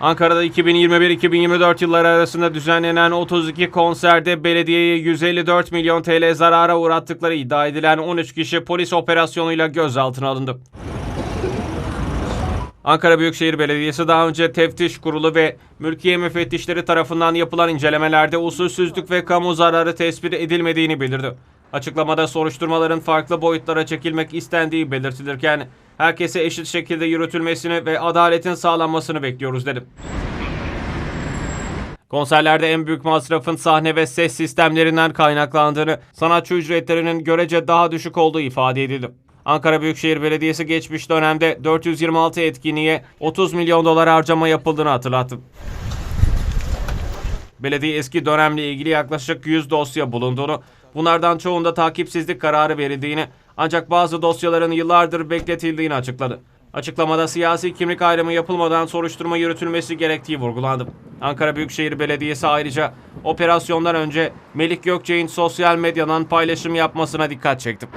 Ankara'da 2021-2024 yılları arasında düzenlenen 32 konserde belediyeye 154 milyon TL zarara uğrattıkları iddia edilen 13 kişi polis operasyonuyla gözaltına alındı. Ankara Büyükşehir Belediyesi daha önce teftiş kurulu ve mülkiye müfettişleri tarafından yapılan incelemelerde usulsüzlük ve kamu zararı tespit edilmediğini bildirdi. Açıklamada soruşturmaların farklı boyutlara çekilmek istendiği belirtilirken herkese eşit şekilde yürütülmesini ve adaletin sağlanmasını bekliyoruz dedi. Konserlerde en büyük masrafın sahne ve ses sistemlerinden kaynaklandığını, sanatçı ücretlerinin görece daha düşük olduğu ifade edildi. Ankara Büyükşehir Belediyesi geçmiş dönemde 426 etkinliğe 30 milyon dolar harcama yapıldığını hatırlattı. Belediye eski dönemle ilgili yaklaşık 100 dosya bulunduğunu, bunlardan çoğunda takipsizlik kararı verildiğini ancak bazı dosyaların yıllardır bekletildiğini açıkladı. Açıklamada siyasi kimlik ayrımı yapılmadan soruşturma yürütülmesi gerektiği vurgulandı. Ankara Büyükşehir Belediyesi ayrıca operasyondan önce Melik Gökçek'in sosyal medyadan paylaşım yapmasına dikkat çekti.